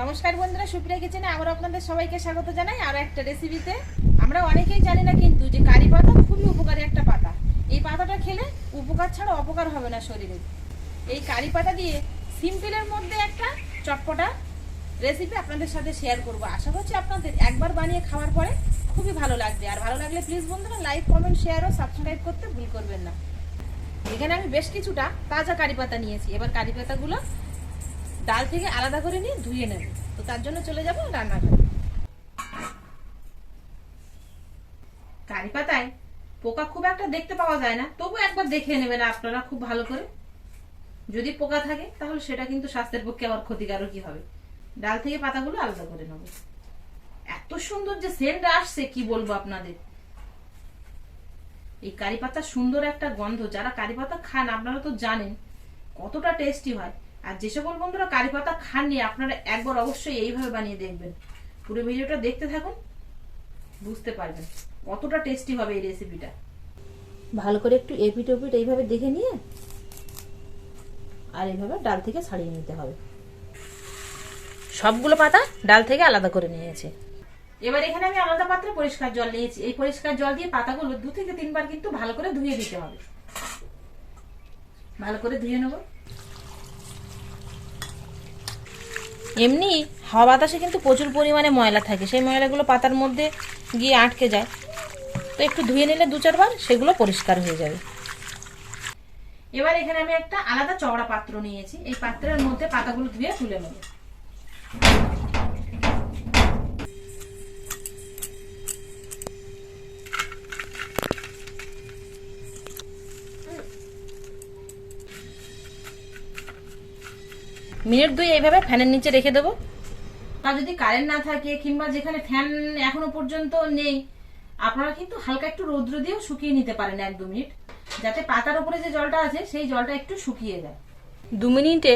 নমস্কার বন্ধুরা, সুপ্রিয়া কিচেনে আমরা আপনাদের সবাইকে স্বাগত জানাই আরও একটা রেসিপিতে আমরা অনেকেই জানি না কিন্তু যে কারি পাতা খুবই উপকারী একটা পাতা। এই পাতাটা খেলে উপকার ছাড়া অপকার হবে না শরীরে। এই কারি পাতা দিয়ে সিম্পলের মধ্যে একটা চটপটা রেসিপি আপনাদের সাথে শেয়ার করব। আশা করছি আপনাদের একবার বানিয়ে খাওয়ার পরে খুবই ভালো লাগবে। আর ভালো লাগলে প্লিজ বন্ধুরা লাইক কমেন্ট শেয়ার ও সাবস্ক্রাইব করতে ভুল করবেন না। এখানে আমি বেশ কিছুটা তাজা কারি পাতা নিয়েছি। এবার কারি পাতাগুলো ডাল থেকে আলাদা করে নিয়ে ধুয়ে নেব। তো তার জন্য চলে যাব রান্নাঘরে। কারি পাতায় পোকা খুব একটা দেখতে পাওয়া যায় না। তবু একবার দেখে নেবেন আপনারা খুব ভালো করে। যদি পোকা থাকে, তাহলে সেটা কিন্তু স্বাস্থ্যের পক্ষে আবার ক্ষতিকারকই হবে। ডাল থেকে পাতাগুলো আলাদা করে নেব। এত সুন্দর যে সেন্ট আসছে, কি বলব আপনাদের? এই কারি পাতার সুন্দর একটা গন্ধ, যারা কারি পাতা খান, আপনারা তো জানেন, কতটা টেস্টি হয়। আর যে সকল বন্ধুরা কারি পাতা খাননি আপনারা একবার অবশ্যই এইভাবে বানিয়ে দেখবেন। পুরো ভিডিওটা দেখতে থাকুন বুঝতে পারবেন কতটা টেস্টি হবে এই রেসিপিটা ভালো করে একটু এপিট ওপিট এইভাবে দেখে নিয়ে আর এইভাবে ডাল থেকে ছাড়িয়ে নিতে হবে। সবগুলো পাতা ডাল থেকে আলাদা করে নিয়েছে। এবার এখানে আমি আলাদা পাত্রে পরিষ্কার জল নিয়েছি। এই পরিষ্কার জল দিয়ে পাতাগুলো দু থেকে তিনবার কিন্তু ভালো করে ধুয়ে দিতে হবে। ভালো করে ধুয়ে নেব। এমনি হাওয়া বাতাসে কিন্তু প্রচুর পরিমাণে ময়লা থাকে। সেই ময়লাগুলো পাতার মধ্যে গিয়ে আটকে যায়। তো একটু ধুয়ে নিলে দু চারবার সেগুলো পরিষ্কার হয়ে যাবে। এবার এখানে আমি একটা আলাদা চওড়া পাত্র নিয়েছি। এই পাত্রের মধ্যে পাতাগুলো ধুয়ে তুলে নেব। মিনিট দুই এইভাবে ফ্যানের নিচে রেখে দেবো। আর যদি কারেন্ট না থাকে কিংবা যেখানে ফ্যান এখনও পর্যন্ত নেই আপনারা কিন্তু হালকা একটু রৌদ্র দিয়েও শুকিয়ে নিতে পারেন এক দু মিনিট। যাতে পাতার উপরে যে জলটা আছে সেই জলটা একটু শুকিয়ে যায়। দু মিনিটে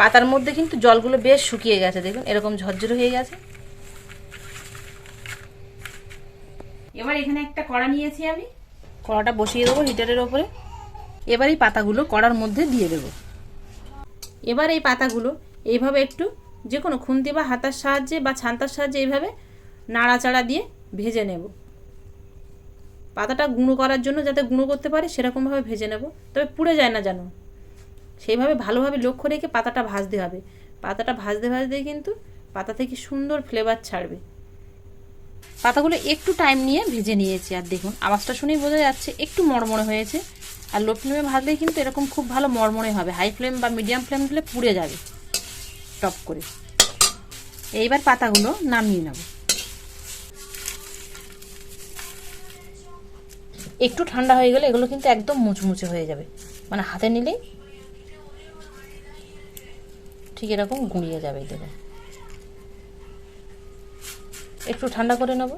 পাতার মধ্যে কিন্তু জলগুলো বেশ শুকিয়ে গেছে দেখুন এরকম ঝরঝরে হয়ে গেছে। এবার এখানে একটা কড়া নিয়েছি আমি। কড়াটা বসিয়ে দেবো হিটারের ওপরে। এবার এই পাতাগুলো কড়ার মধ্যে দিয়ে দেবো। এবার এই পাতাগুলো এইভাবে একটু যে কোনো খুন্তি বা হাতার সাহায্যে বা ছান্তার সাহায্যে এইভাবে নাড়াচাড়া দিয়ে ভেজে নেব। পাতাটা গুঁড়ো করার জন্য যাতে গুঁড়ো করতে পারে, সেরকমভাবে ভেজে নেব। তবে পুড়ে যায় না যেন। সেইভাবে ভালোভাবে লক্ষ্য রেখে পাতাটা ভাজতে হবে। পাতাটা ভাজতে ভাজতে কিন্তু পাতা থেকে সুন্দর ফ্লেভার ছাড়বে। পাতাগুলো একটু টাইম নিয়ে ভেজে নিয়েছি, আর দেখুন, আওয়াজটা শুনেই বোঝা যাচ্ছে, একটু মরমরে হয়েছে। আর লো ফ্লেমে ভাজলেই কিন্তু এরকম খুব ভালো মরমরে হবে। হাই ফ্লেম বা মিডিয়াম ফ্লেম দিলে পুড়ে যাবে। টপ করে। এইবার পাতাগুলো নামিয়ে নেব। একটু ঠান্ডা হয়ে গেলে এগুলো কিন্তু একদম মুচমুচে হয়ে যাবে। মানে হাতে নিলেই ঠিক এরকম গুঁড়িয়ে যাবে দেখুন। একটু ঠান্ডা করে নেব।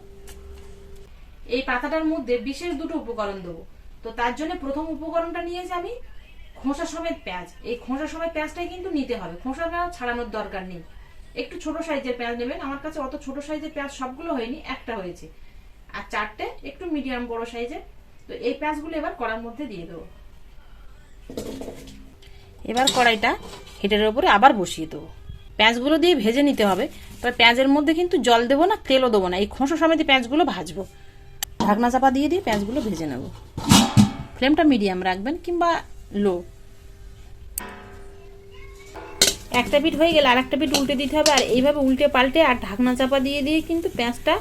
এই পাতাটার মধ্যে বিশেষ দুটো উপকরণ দেবো। তো তার জন্য প্রথম উপকরণটা নিয়েছি আমি খোসা সমেত পেঁয়াজ। এই খোসা সমেত পেঁয়াজটাই কিন্তু নিতে হবে। খোসাটা ছাড়ানোর দরকার নেই। একটু ছোট সাইজের পেঁয়াজ নেবেন। আমার কাছে অত ছোট সাইজের পেঁয়াজ সবগুলো হয়নি, একটা হয়েছে। আর চারটে একটু মিডিয়াম বড় সাইজের। তো এই পেঁয়াজগুলো এবার কড়ার মধ্যে দিয়ে দেবো। এবার কড়াইটা হিটের ওপরে আবার বসিয়ে দেবো। পেঁয়াজগুলো দিয়ে ভেজে নিতে হবে। তবে পেঁয়াজের মধ্যে কিন্তু জল দেবো না, তেলও দেবো না। এই খোসা সমেত পেঁয়াজগুলো ভাজবো। ঢাকনা চাপা দিয়ে দিয়ে পেঁয়াজগুলো ভেজে নেব। ফ্লেমটা মিডিয়াম রাখবেন কিংবা লো। একটা পিঠ হয়ে গেলে আর একটা পিঠ উল্টে দিতে হবে আর এইভাবে উল্টে পাল্টে আর ঢাকনা চাপা দিয়ে দিয়ে কিন্তু পেঁয়াজটা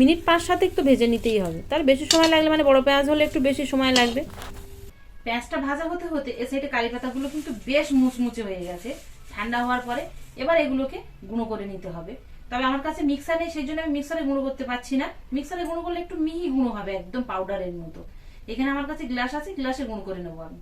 মিনিট পাঁচ সাথে একটু ভেজে নিতেই হবে। তার বেশি সময় লাগলে মানে বড় পেঁয়াজ হলে একটু বেশি সময় লাগবে। পেঁয়াজটা ভাজা হতে হতে এ সাইডে কারি পাতাগুলো কিন্তু বেশ মুচমুচে হয়ে গেছে ঠান্ডা হওয়ার পরে এবার এগুলোকে গুঁড়ো করে নিতে হবে। তবে আমার কাছে মিক্সার নেই সেই জন্য আমি মিক্সারে গুঁড়ো করতে পারছি না। মিক্সারে গুঁড়ো করলে একটু মিহি গুঁড়ো হবে একদম পাউডারের মতো। এখানে আমার কাছে গ্লাস আছে গ্লাসে গুঁড়ো করে নেব আমি।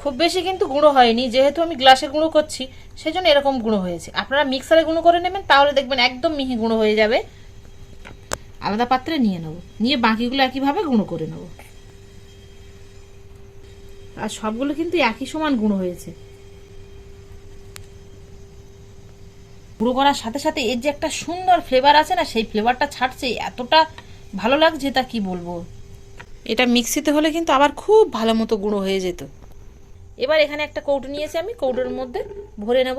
খুব বেশি কিন্তু গুঁড়ো হয়নি, যেহেতু আমি গ্লাসে গুঁড়ো করছি সেই জন্য এরকম গুঁড়ো হয়েছে। আপনারা মিক্সারে গুঁড়ো করে নেবেন, তাহলে দেখবেন একদম মিহি গুঁড়ো হয়ে যাবে। আলাদা পাত্রে নিয়ে নেব, নিয়ে বাকিগুলো একইভাবে গুঁড়ো করে নেব। আর সবগুলো কিন্তু একই সমান গুঁড়ো হয়েছে। গুঁড়ো করার সাথে সাথে এর যে একটা সুন্দর ফ্লেভার আছে না সেই ফ্লেভারটা ছাড়ছে এতটা ভালো লাগছে তা কি বলব? এটা মিক্সিতে হলে কিন্তু আবার খুব ভালো মতো গুঁড়ো হয়ে যেত। এবার এখানে একটা কৌটো নিয়েছি আমি কৌটোর মধ্যে ভরে নেব।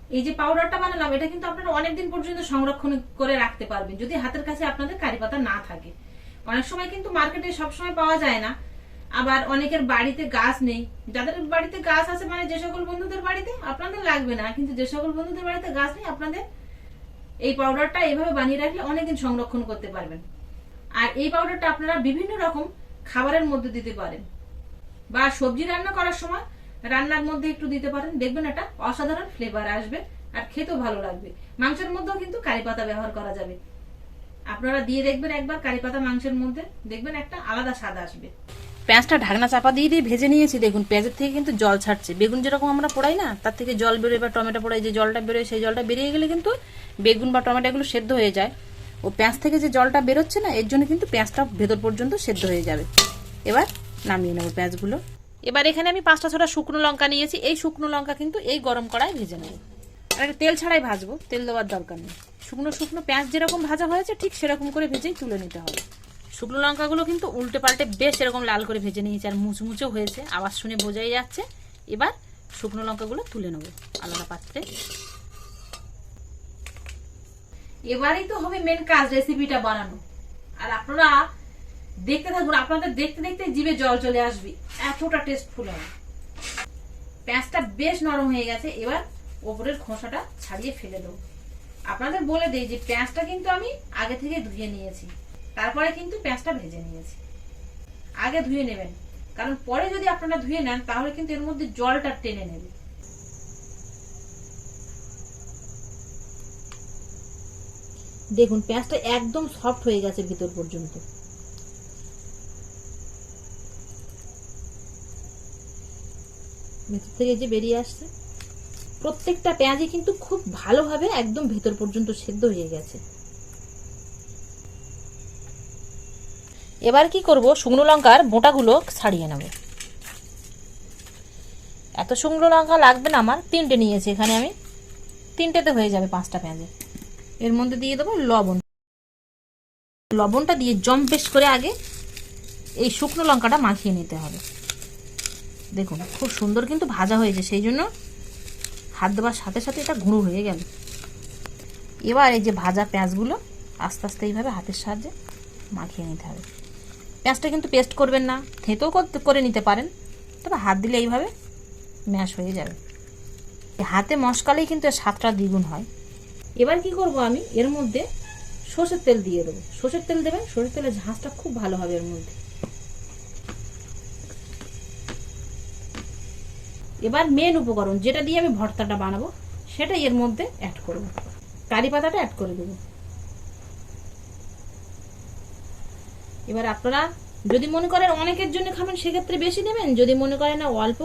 এই যে পাউডারটা বানালাম এটা কিন্তু আপনারা অনেকদিন পর্যন্ত সংরক্ষণ করে রাখতে পারবেন যদি হাতের কাছে আপনাদের কারি পাতা না থাকে। অনেক সময় কিন্তু মার্কেটে সবসময় পাওয়া যায় না। আবার অনেকের বাড়িতে গাছ নেই। যাদের বাড়িতে গাছ আছে মানে যে সকল বন্ধুদের বাড়িতে, আপনাদের লাগবে না। কিন্তু যে সকল বন্ধুদের বাড়িতে গাছ নেই, আপনাদের এই পাউডারটা এইভাবে বানিয়ে রাখলে অনেকদিন সংরক্ষণ করতে পারবেন। আর এই পাউডারটা আপনারা বিভিন্ন রকম খাবারের মধ্যে দিতে পারেন। বা সবজি রান্না করার সময় রান্নার মধ্যে একটু দিতে পারেন। দেখবেন এটা অসাধারণ ফ্লেভার আসবে আর খেতেও ভালো লাগবে। মাংসের মধ্যেও কিন্তু কারি পাতা ব্যবহার করা যাবে। আপনারা দিয়ে দেখবেন একবার কারি পাতা মাংসের মধ্যে। দেখবেন একটা আলাদা স্বাদ আসবে। পেঁয়াজটা ঢাকনা চাপা দিয়ে দিয়ে ভেজে নিয়েছি, দেখুন পেঁয়াজের থেকে কিন্তু জল ছাড়ছে। বেগুন যেরকম আমরা পোড়াই না, তার থেকে জল বেরোয় বা টমেটো পোড়াই যে জলটা বেরোয় সেই জলটা বেরিয়ে গেলে কিন্তু বেগুন বা টমেটো এগুলো সেদ্ধ হয়ে যায়। ও পেঁয়াজ থেকে যে জলটা বেরোচ্ছে না, এর জন্য কিন্তু পেঁয়াজটা ভেতর পর্যন্ত সেদ্ধ হয়ে যাবে। এবার নামিয়ে নেব পেঁয়াজগুলো। এবার এখানে আমি পাঁচটা ছটা শুকনো লঙ্কা নিয়েছি, এই শুকনো লঙ্কা কিন্তু এই গরম কড়াই ভেজে নেব। আর তেল ছাড়াই ভাজবো, তেল দেওয়ার দরকার নেই। শুকনো শুকনো পেঁয়াজ যেরকম ভাজা হয়েছে, ঠিক সেরকম করে ভেজেই তুলে নিতে হবে। শুকনো লঙ্কাগুলো কিন্তু উল্টে পাল্টে বেশ এরকম লাল করে ভেজে নিয়েছে আর মুচমুচেও হয়েছে। আওয়াজ শুনে বোঝাই যাচ্ছে। এবার শুকনো লঙ্কাগুলো তুলে নেব আলাদা পাত্রে। এবারেই তো হবে মেন কাজ রেসিপিটা বানানো। আর আপনারা দেখতে থাকুন, আপনাদের দেখতে দেখতে জিভে জল চলে আসবে। এতটা টেস্টফুল হবে। পেঁয়াজটা বেশ নরম হয়ে গেছে। এবার ওপরের খোসাটা ছাড়িয়ে ফেলে দেবো। আপনাদের বলে দেই যে পেঁয়াজটা কিন্তু আমি আগে থেকে ধুয়ে নিয়েছি। তারপরে কিন্তু পেঁয়াজটা ভেজে নিয়েছি। আগে ধুয়ে নেবেন। কারণ পরে যদি আপনারা ধুয়ে নেন, তাহলে কিন্তু এর মধ্যে জলটা টেনে নেবে। দেখুন, পেঁয়াজটা একদম সফট হয়ে গেছে ভিতর পর্যন্ত। ভেতর থেকে যে বেরিয়ে আসছে, প্রত্যেকটা পেঁয়াজই কিন্তু খুব ভালোভাবে একদম ভেতর পর্যন্ত সেদ্ধ হয়ে গেছে। এবার কি করব? শুকনো লঙ্কার বোটাগুলো ছাড়িয়ে নেব। এত শুকনো লঙ্কা লাগবে না আমার, তিনটে নিয়েছি এখানে আমি। তিনটেতে হয়ে যাবে পাঁচটা পেঁয়াজে। এর মধ্যে দিয়ে দেবো লবণ। লবণটা দিয়ে জম পেশ করে আগে এই শুকনো লঙ্কাটা মাখিয়ে নিতে হবে। দেখুন, খুব সুন্দর কিন্তু ভাজা হয়েছে, সেই জন্য হাত দেওয়ার সাথে সাথে এটা গুঁড়ো হয়ে গেল। এবার এই যে ভাজা পেঁয়াজগুলো আস্তে আস্তে এইভাবে হাতের সাহায্যে মাখিয়ে নিতে হবে। পেঁয়াজটা কিন্তু পেস্ট করবেন না থেঁতেও করে নিতে পারেন। তবে হাত দিলে এইভাবে ম্যাশ হয়ে যাবে। হাতে মশকালেই কিন্তু এর স্বাদটা দ্বিগুণ হয়। এবার কি করব আমি? এর মধ্যে সর্ষের তেল দিয়ে দেবো। সর্ষের তেল দেবেন, সর্ষের তেলের ঝাঁসটা খুব ভালো হবে এর মধ্যে। এবার মেন উপকরণ, যেটা দিয়ে আমি ভর্তাটা বানাবো, সেটাই এর মধ্যে অ্যাড করব। কারি পাতাটা অ্যাড করে দেবো। এবার আপনারা যদি মনে করেন অনেকের জন্য খাবেন, সেক্ষেত্রে বেশি নেবেন। যদি মনে করেন না, অল্প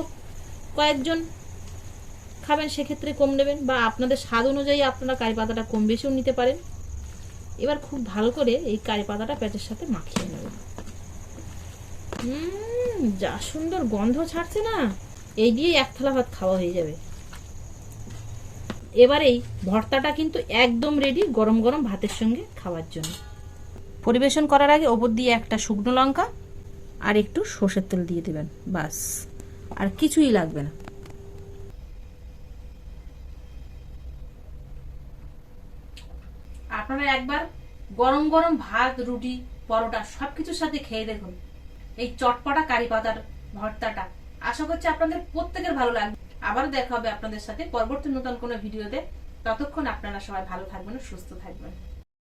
কয়েকজন খাবেন, সেক্ষেত্রে কম নেবেন বা আপনাদের স্বাদ অনুযায়ী আপনারা কারি পাতাটা কম বেশিও নিতে পারেন। এবার খুব ভালো করে এই কারি পাতাটা পেটের সাথে মাখিয়ে নেবেন যা সুন্দর গন্ধ ছাড়ছে না? এই দিয়ে এক থালা ভাত খাওয়া হয়ে যাবে। এবার এই ভর্তাটা কিন্তু একদম রেডি গরম গরম ভাতের সঙ্গে খাওয়ার জন্য। পরিবেশন করার আগে ওপর দিয়ে একটা শুকনো লঙ্কা আর একটু সর্ষের তেল দিয়ে দেবেন, বাস। আর কিছুই লাগবে না। আপনারা একবার গরম গরম ভাত, রুটি, পরোটা সবকিছুর সাথে খেয়ে দেখুন। এই চটপটা কারি পাতার ভর্তাটা। আশা করছি আপনাদের প্রত্যেকের ভালো লাগবে। আবার দেখা হবে আপনাদের সাথে পরবর্তী নতুন কোনো ভিডিওতে। ততক্ষণ আপনারা সবাই ভালো থাকবেন, সুস্থ থাকবেন।